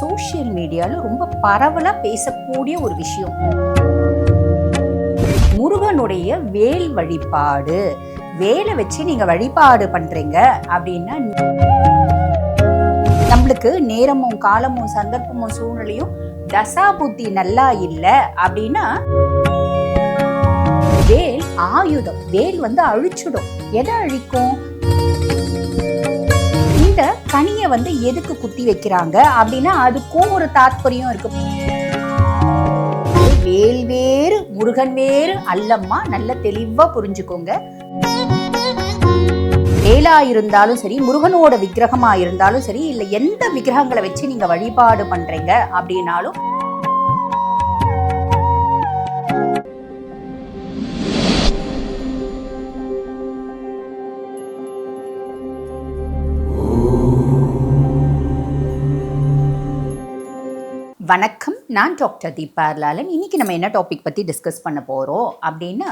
Social மீடியாவில் ரொம்ப பரவலாக பேசக்கூடிய ஒரு விஷயம். முருகனுடைய வேல் வழிபாடு. வேலை வச்சு நீங்க வழிபாடு பண்றீங்க அப்படின்னா நம்மளுக்கு நேரமும் காலமும் சந்தர்ப்பமும் சூழ்நிலையும் தசா புத்தி நல்லா இல்லை அப்படின்னா வேல் ஆயுதம். வேல் வந்து அழிச்சிடும். எதை அழிக்கும்? இந்த கனியை வந்து எதுக்கு குத்தி வைக்கிறாங்க அப்படின்னா அதுக்கும் ஒரு தாத்பரியம் இருக்கு. வேல் வேறு முருகன் வேறு அல்லம்மா நல்ல தெளிவா புரிஞ்சுக்கோங்க. வேலா இருந்தாலும் சரி முருகனோட விக்கிரகமா இருந்தாலும் சரி இல்ல எந்த விக்கிரகங்களை வச்சு நீங்க வழிபாடு பண்றீங்க அப்படின்னாலும் வணக்கம். நான் டாக்டர் தீபார்லாலன் இன்றைக்கி இன்னைக்கு நம்ம என்ன டாபிக் பற்றி டிஸ்கஸ் பண்ண போகிறோம் அப்படின்னா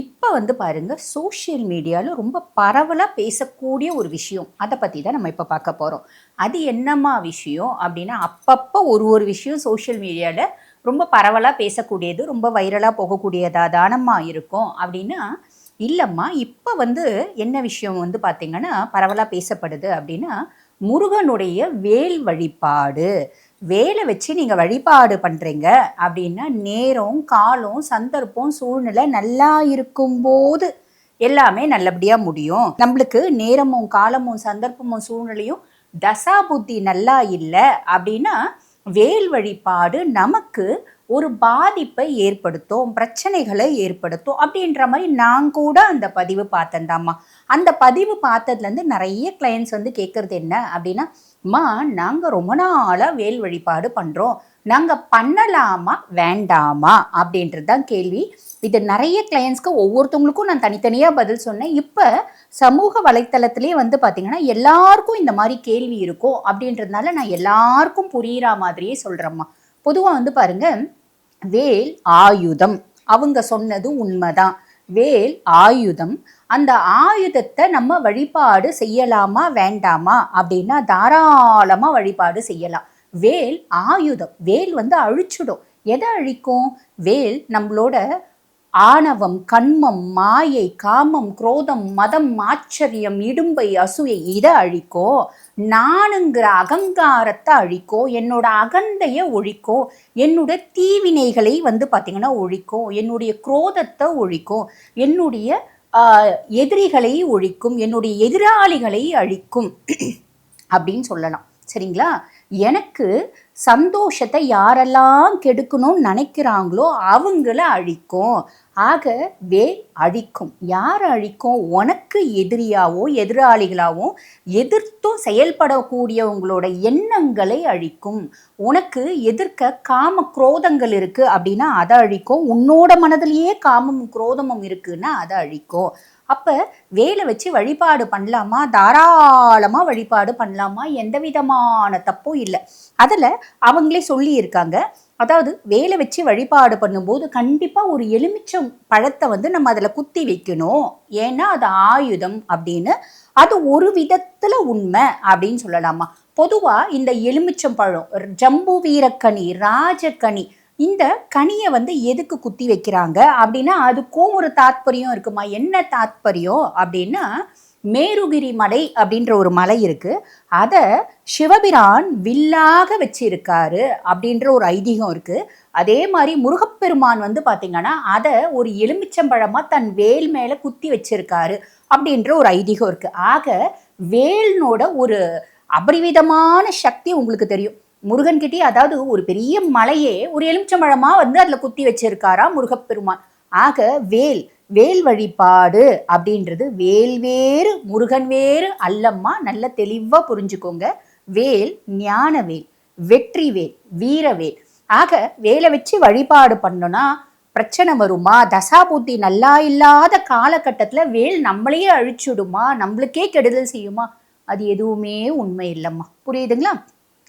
இப்போ வந்து பாருங்க சோஷியல் மீடியாவில் ரொம்ப பரவலாக பேசக்கூடிய ஒரு விஷயம். அதை பற்றி தான் நம்ம இப்போ பார்க்க போகிறோம் அது என்னம்மா விஷயம் அப்படின்னா அப்பப்போ ஒரு ஒரு விஷயம் சோஷியல் மீடியாவில் ரொம்ப பரவலாக பேசக்கூடியது ரொம்ப வைரலாக போகக்கூடியதாக தானம்மா இருக்கும் அப்படின்னா இல்லைம்மா இப்போ வந்து என்ன விஷயம் வந்து பார்த்திங்கன்னா பரவலாக பேசப்படுது அப்படின்னா முருகனுடைய வேல் வழிபாடு. வேலை வச்சு நீங்கள் வழிபாடு பண்ணுறீங்க அப்படின்னா நேரம் காலம் சந்தர்ப்பம் சூழ்நிலை நல்லா இருக்கும்போது எல்லாமே நல்லபடியாக முடியும். நம்மளுக்கு நேரமும் காலமும் சந்தர்ப்பமும் சூழ்நிலையும் தசா புத்தி நல்லா இல்லை அப்படின்னா வேல் வழிபாடு நமக்கு ஒரு பாதிப்பை ஏற்படுத்தும் பிரச்சனைகளை ஏற்படுத்தும் அப்படின்ற மாதிரி நான் கூட அந்த பதிவு பார்த்தேன்தாம்மா அந்த பதிவு பார்த்ததுலேருந்து நிறைய கிளையன்ஸ் வந்து கேட்குறது என்ன அப்படின்னா அம்மா நாங்கள் ரொம்ப நாளாக வேல் வழிபாடு பண்ணுறோம் நாங்கள் பண்ணலாமா? வேண்டாமா? அப்படின்றது தான் கேள்வி. இது நிறைய கிளையன்ஸ்க்கு ஒவ்வொருத்தவங்களுக்கும் நான் தனித்தனியாக பதில் சொன்னேன். இப்போ சமூக வலைத்தளத்திலே வந்து பார்த்தீங்கன்னா எல்லாருக்கும் இந்த மாதிரி கேள்வி இருக்கும் அப்படின்றதுனால நான் எல்லாருக்கும் புரிகிற மாதிரியே சொல்கிறேம்மா பொதுவாக வந்து பாருங்க வேல் ஆயுதம். அவங்க சொன்னது உண்மைதான். வேல் ஆயுதம் அந்த ஆயுதத்தை நம்ம வழிபாடு செய்யலாமா வேண்டாமா? அப்படின்னா தாராளமாக வழிபாடு செய்யலாம். வேல் ஆயுதம். வேல் வந்து அழிச்சிடும். எதை அழிக்கும்? வேல் நம்மளோட ஆணவம் கண்மம் மாயை காமம் குரோதம் மதம் ஆச்சரியம் இடும்பை அசூயை இதை அழிக்கோ? நானுங்கிற அகங்காரத்தை அழிக்கும் என்னோட அகந்தையை ஒழிக்கும் என்னோட தீவினைகளை வந்து பார்த்திங்கன்னா ஒழிக்கும் என்னுடைய குரோதத்தை ஒழிக்கும் என்னுடைய எதிரிகளை ஒழிக்கும் என்னுடைய எதிராளிகளை அழிக்கும் அப்படின்னு சொல்லலாம். சரிங்களா? எனக்கு சந்தோஷத்தை யாரெல்லாம் கெடுக்கணும்னு நினைக்கிறாங்களோ அவங்கள அழிக்கும். ஆக வே அழிக்கும். யார் அழிக்கும்? உனக்கு எதிரியாவோ எதிராளிகளாவோ எதிர்த்தும் செயல்படக்கூடியவங்களோட எண்ணங்களை அழிக்கும். உனக்கு எதிர்க்க காம குரோதங்கள் இருக்குது அப்படின்னா அதை அழிக்கும். உன்னோட மனதிலேயே காமமும் குரோதமும் இருக்குன்னா அதை அழிக்கும். அப்போ வேலை வச்சு வழிபாடு பண்ணலாமா? தாராளமாக வழிபாடு பண்ணலாமா? எந்த விதமான தப்பும் இல்லை. அதில் அவங்களே சொல்லியிருக்காங்க. அதாவது வேலை வச்சு வழிபாடு பண்ணும்போது கண்டிப்பாக ஒரு எலுமிச்சம் பழத்தை வந்து நம்ம அதில் குத்தி வைக்கணும். ஏன்னா அது ஆயுதம் அப்படின்னு. அது ஒரு விதத்தில் உண்மை அப்படின்னு சொல்லலாமா? பொதுவாக இந்த எலுமிச்சம் பழம் ஜம்பு வீரக்கனி ராஜக்கனி இந்த கனியை வந்து எதுக்கு குத்தி வைக்கிறாங்க அப்படின்னா அதுக்கும் ஒரு தாத்பரியம் இருக்குமா? என்ன தாத்பரியம் அப்படின்னா மேருகிரி மலை அப்படின்ற ஒரு மலை இருக்கு. அதை சிவபிரான் வில்லாக வச்சிருக்காரு அப்படின்ற ஒரு ஐதீகம் இருக்கு. அதே மாதிரி முருகப்பெருமான் வந்து பார்த்தீங்கன்னா அதை ஒரு எலுமிச்சம்பழமாக தன் வேல் மேலே குத்தி வச்சிருக்காரு அப்படின்ற ஒரு ஐதீகம் இருக்கு. ஆக வேல்னோட ஒரு அபரிவிதமான சக்தி உங்களுக்கு தெரியும். முருகன்கிட்டே அதாவது ஒரு பெரிய மலையே ஒரு எலுமிச்சம்பழமாக வந்து அதில் குத்தி வச்சிருக்காரா முருகப்பெருமான். ஆக வேல் வேல் வழிபாடு அப்படின்றது வேல் வேறு முருகன் வேறு அல்லம்மா நல்ல தெளிவாக புரிஞ்சுக்கோங்க. வேல் ஞான வேல் வெற்றி வேல் வீரவேல் ஆக வேலை வச்சு வழிபாடு பண்ணோன்னா பிரச்சனை வருமா? தசாபூத்தி நல்லா இல்லாத காலகட்டத்தில் வேல் நம்மளையே அழிச்சுடுமா? நம்மளுக்கே கெடுதல் செய்யுமா? அது எதுவுமே உண்மை இல்லைம்மா. புரியுதுங்களா?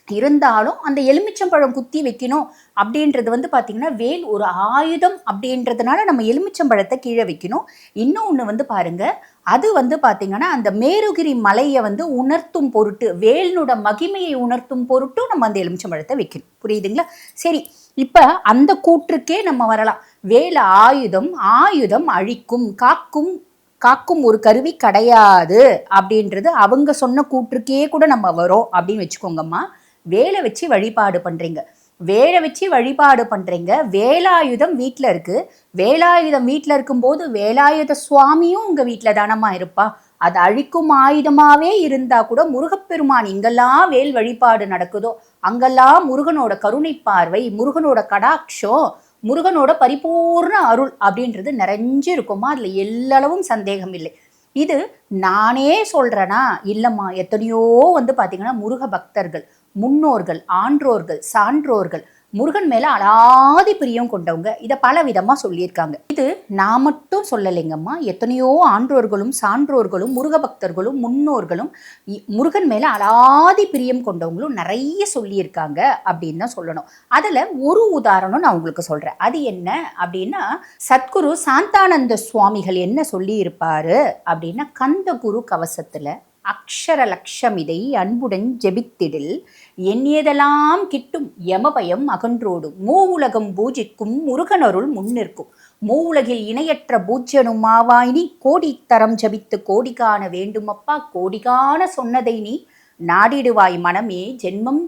இருந்தாலும் அந்த எலுமிச்சம்பழம் குத்தி வைக்கணும் அப்படின்றது வந்து பார்த்திங்கன்னா வேல் ஒரு ஆயுதம் அப்படின்றதுனால நம்ம எலுமிச்சம்பழத்தை கீழே வைக்கணும். இன்னொன்று வந்து பாருங்கள் அது வந்து பார்த்திங்கன்னா அந்த மேருகிரி மலையை வந்து உணர்த்தும் பொருட்டு வேலினோட மகிமையை உணர்த்தும் பொருட்டும் நம்ம அந்த எலுமிச்சம்பழத்தை வைக்கணும். புரியுதுங்களா? சரி இப்போ அந்த கூற்றுக்கே நம்ம வரலாம். வேல ஆயுதம் ஆயுதம் அழிக்கும் காக்கும் காக்கும் ஒரு கருவி கிடையாது அப்படின்றது அவங்க சொன்ன கூற்றுக்கே கூட நம்ம வரோம் அப்படின்னு வச்சுக்கோங்கம்மா. வேலை வச்சு வழிபாடு பண்ணுறீங்க வேலை வச்சு வழிபாடு பண்ணுறீங்க வேலாயுதம் வீட்டில் இருக்குது வேலாயுதம் வீட்டில் இருக்கும்போது வேலாயுத சுவாமியும் உங்கள் வீட்டில் தானம்மா இருப்பா. அது அழிக்கும் ஆயுதமாகவே இருந்தால் கூட முருகப்பெருமான் எங்கெல்லாம் வேல் வழிபாடு நடக்குதோ? அங்கெல்லாம் முருகனோட கருணை பார்வை முருகனோட கடாட்சம் முருகனோட பரிபூர்ண அருள் அப்படின்றது நிறைஞ்சு இருக்குமா? அதில் எல்லளவும் சந்தேகம் இல்லை. இது நானே சொல்கிறேனா இல்லைம்மா எத்தனையோ வந்து பார்த்திங்கன்னா முருக பக்தர்கள். முன்னோர்கள் ஆன்றோர்கள் சான்றோர்கள் முருகன் மேல அலாதி பிரியம் கொண்டவங்க. இதை பல விதமா சொல்லியிருக்காங்க. இது நான் மட்டும் சொல்லலைங்கம்மா. எத்தனையோ ஆன்றோர்களும் சான்றோர்களும் முருக பக்தர்களும் முன்னோர்களும் இ- முருகன் மேல அலாதி பிரியம் கொண்டவங்களும் நிறைய சொல்லியிருக்காங்க அப்படின்னு தான் சொல்லணும். அதுல ஒரு உதாரணம் நான் உங்களுக்கு சொல்றேன். அது என்ன அப்படின்னா சத்குரு சாந்தானந்த சுவாமிகள் என்ன சொல்லியிருப்பார் அப்படின்னா அப்படின்னா கந்தகுரு கவசத்துல அக்ஷர லட்சமிதை அன்புடன் ஜெபித்திடில் எண்ணியதெல்லாம் கிட்டும் யமபயம் அகன்றோடும் மூவுலகம் பூஜிக்கும் முருகனருள் முன்னிற்கும். மூவுலகில் இணையற்ற பூஜ்யனுமாவாய் நீ கோடித்தரம் ஜபித்து கோடி காண வேண்டுமப்பா கோடி காண சொன்னதை நீ நாடிடுவாய் மனமே ஜென்மம்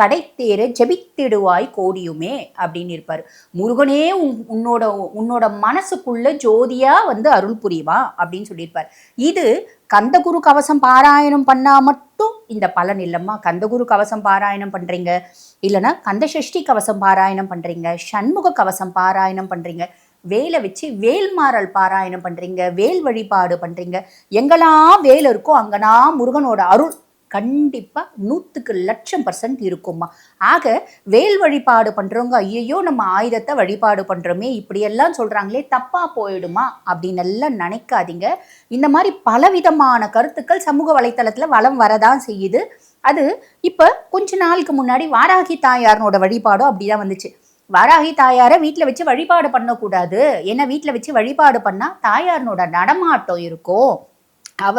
கடைத்தேர ஜெபித்திடுவாய் கோடியுமே அப்படின்னு இருப்பார். முருகனே உன் உன்னோட உன்னோட மனசுக்குள்ள ஜோதியா வந்து அருள் புரிவா அப்படின்னு சொல்லியிருப்பார். இது கந்தகுரு கவசம் பாராயணம் பண்ணா மட்டும் இந்த பலன் இல்லைம்மா. கந்தகுரு கவசம் பாராயணம் பண்றீங்க. இல்லைன்னா கந்தசஷ்டி கவசம் பாராயணம் பண்றீங்க. சண்முக கவசம் பாராயணம் பண்றீங்க. வேலை வச்சு வேல்மாறல் பாராயணம் பண்றீங்க. வேல் வழிபாடு பண்றீங்க. எங்கெல்லாம் வேல் இருக்கோ அங்கெல்லாம் முருகனோட அருள் கண்டிப்பாக நூற்றுக்கு லட்சம் பர்சன்ட் இருக்கும்மா. ஆக வேல் வழிபாடு பண்ணுறவங்க ஐயையோ நம்ம ஆயுதத்தை வழிபாடு பண்ணுறோமே இப்படியெல்லாம் சொல்கிறாங்களே தப்பாக போயிடுமா? அப்படின்னு எல்லாம் நினைக்காதீங்க. இந்த மாதிரி பலவிதமான கருத்துக்கள் சமூக வலைத்தளத்தில் வளம் வரதான் செய்யுது. அது இப்போ கொஞ்ச நாளுக்கு முன்னாடி வாராகி தாயாரனோட வழிபாடும் அப்படிதான் வந்துச்சு. வாராகி தாயாரை வீட்டில் வச்சு வழிபாடு பண்ணக்கூடாது. ஏன்னா வீட்டில் வச்சு வழிபாடு பண்ணால் தாயாரனோட நடமாட்டம் இருக்கும். அவ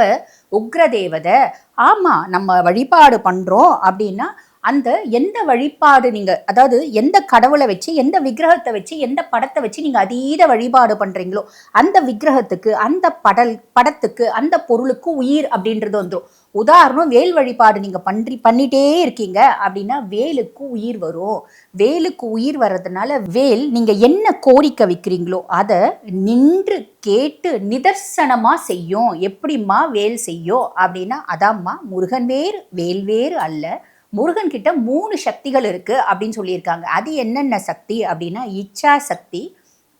உக்ர தேவதை ஆமா நம்ம வழிபாடு பண்றோம் அப்படின்னா அந்த எந்த வழிபாடு நீங்க அதாவது எந்த கடவுளை வச்சு எந்த விக்கிரகத்தை வச்சு எந்த படத்தை வச்சு நீங்க அதீத வழிபாடு பண்றீங்களோ அந்த விக்கிரகத்துக்கு அந்த படல் படத்துக்கு அந்த பொருளுக்கு உயிர் அப்படின்றது வந்துடும் உதாரணம் வேல் வழிபாடு நீங்கள் பண்ணி பண்ணிட்டே இருக்கீங்க அப்படின்னா வேலுக்கு உயிர் வரும். வேலுக்கு உயிர் வர்றதுனால வேல் நீங்கள் என்ன கோரிக்கை வைக்கிறீங்களோ அதை நின்று கேட்டு நிதர்சனமாக செய்யும். எப்படிம்மா வேல் செய்யும் அப்படின்னா அதாம்மா முருகன் வேறு வேல் வேறு அல்ல. முருகன் கிட்ட மூணு சக்திகள் இருக்கு அப்படின்னு சொல்லியிருக்காங்க. அது என்னென்ன சக்தி அப்படின்னா இச்சா சக்தி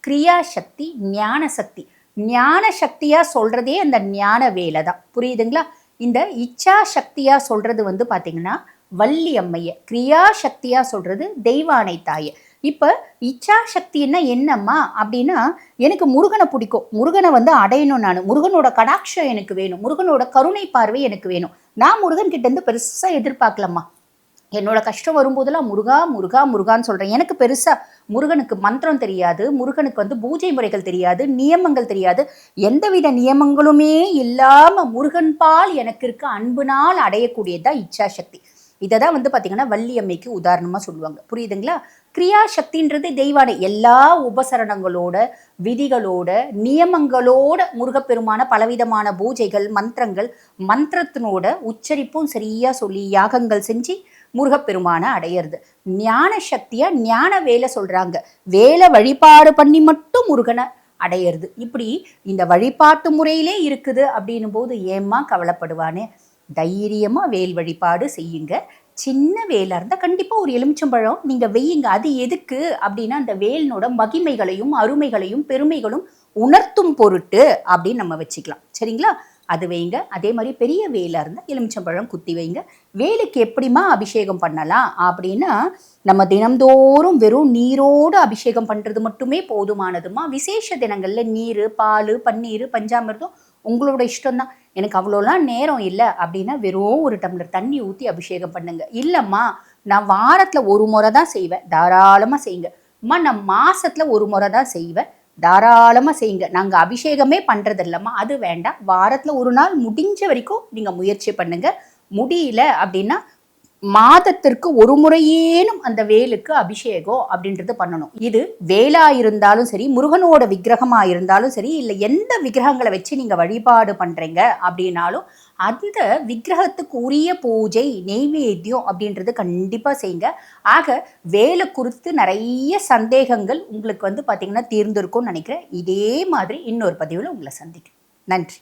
கிரியா சக்தி ஞான சக்தி. ஞான சக்தியா சொல்றதே அந்த ஞான வேலை தான். புரியுதுங்களா? இந்த இச்சா சக்தியாக சொல்றது வந்து பார்த்தீங்கன்னா வள்ளி அம்மைய கிரியா சக்தியாக சொல்றது தெய்வானை தாய. இப்போ இச்சா சக்தின்னா என்னம்மா? அப்படின்னா எனக்கு முருகனை பிடிக்கும். முருகனை வந்து அடையணும் நான். முருகனோட கடாட்சம் எனக்கு வேணும். முருகனோட கருணை பார்வை எனக்கு வேணும். நான் முருகன் கிட்டேருந்து பெருசாக எதிர்பார்க்கலம்மா. என்னோட கஷ்டம் வரும்போதெல்லாம் முருகா முருகா முருகான்னு சொல்றேன். எனக்கு பெருசா முருகனுக்கு மந்திரம் தெரியாது. முருகனுக்கு வந்து பூஜை முறைகள் தெரியாது. நியமங்கள் தெரியாது. எந்தவித நியமங்களுமே இல்லாம முருகன் பால் எனக்கு இருக்க. அன்புனால் அடையக்கூடியதுதான் இச்சா சக்தி இதை தான் வந்து பார்த்திங்கன்னா வள்ளியம்மைக்கு உதாரணமாக சொல்லுவாங்க. புரியுதுங்களா? கிரியா சக்தின்றது தெய்வான எல்லா உபசரணங்களோட விதிகளோட நியமங்களோட முருகப்பெருமான பலவிதமான பூஜைகள் மந்திரங்கள் மந்திரத்தினோட உச்சரிப்பும் சரியா சொல்லி யாகங்கள் செஞ்சு முருகப்பெருமானை அடையிறது. ஞான சக்தியா ஞான வேலை சொல்றாங்க. வேலை வழிபாடு பண்ணி மட்டும் முருகனை அடையிறது. இப்படி இந்த வழிபாட்டு முறையிலே இருக்குது அப்படின்னும் போது ஏம்மா கவலைப்படுவானே? தைரியமா வேல் வழிபாடு செய்யுங்க. சின்ன வேலாக இருந்தா கண்டிப்பா ஒரு எலுமிச்சம்பழம் நீங்க வெய்யுங்க. அது எதுக்கு அப்படின்னா அந்த வேலினோட மகிமைகளையும் அருமைகளையும் பெருமைகளும் உணர்த்தும் பொருட்டு அப்படின்னு நம்ம வச்சுக்கலாம். சரிங்களா? அது வைங்க. அதே மாதிரி பெரிய வேலாக இருந்தால் எலுமிச்சம்பழம் குத்தி வைங்க. வேலுக்கு எப்படிம்மா அபிஷேகம் பண்ணலாம்? அப்படின்னா நம்ம தினம்தோறும் வெறும் நீரோடு அபிஷேகம் பண்ணுறது மட்டுமே போதுமானதுமா? விசேஷ தினங்களில் நீர் பால் பன்னீர் பஞ்சாமிர்தம் உங்களோட இஷ்டம்தான். எனக்கு அவ்வளோலாம் நேரம் இல்லை அப்படின்னா வெறும் ஒரு டம்ளர் தண்ணி ஊற்றி அபிஷேகம் பண்ணுங்க. இல்லைம்மா நான் வாரத்தில் ஒரு முறை தான் செய்வேன். தாராளமாக செய்யுங்க. அம்மா நான் மாசத்துல ஒரு முறை தான் செய்வேன். தாராளமாக செய்யுங்க. நாங்கள் அபிஷேகமே பண்ணுறது இல்லைம்மா அது வேண்டாம். வாரத்தில் ஒரு நாள் முடிஞ்ச வரைக்கும் நீங்கள் முயற்சி பண்ணுங்க. முடியல அப்படின்னா மாதத்திற்கு ஒரு முறையேனும் அந்த வேலுக்கு அபிஷேகம் அப்படின்றது பண்ணணும். இது வேலா இருந்தாலும் சரி முருகனோட விக்கிரகமாக இருந்தாலும் சரி இல்லை எந்த விக்கிரகங்களை வச்சு நீங்கள் வழிபாடு பண்ணுறீங்க அப்படின்னாலும் அந்த விக்கிரகத்துக்கு உரிய பூஜை நெய்வேத்தியம் அப்படின்றது கண்டிப்பாக செய்யுங்க. ஆக வேலை குறித்து நிறைய சந்தேகங்கள் உங்களுக்கு வந்து பார்த்தீங்கன்னா தீர்ந்திருக்கும்னு நினைக்கிறேன். இதே மாதிரி இன்னொரு பதிவில் உங்களை சந்திக்கிறேன். நன்றி.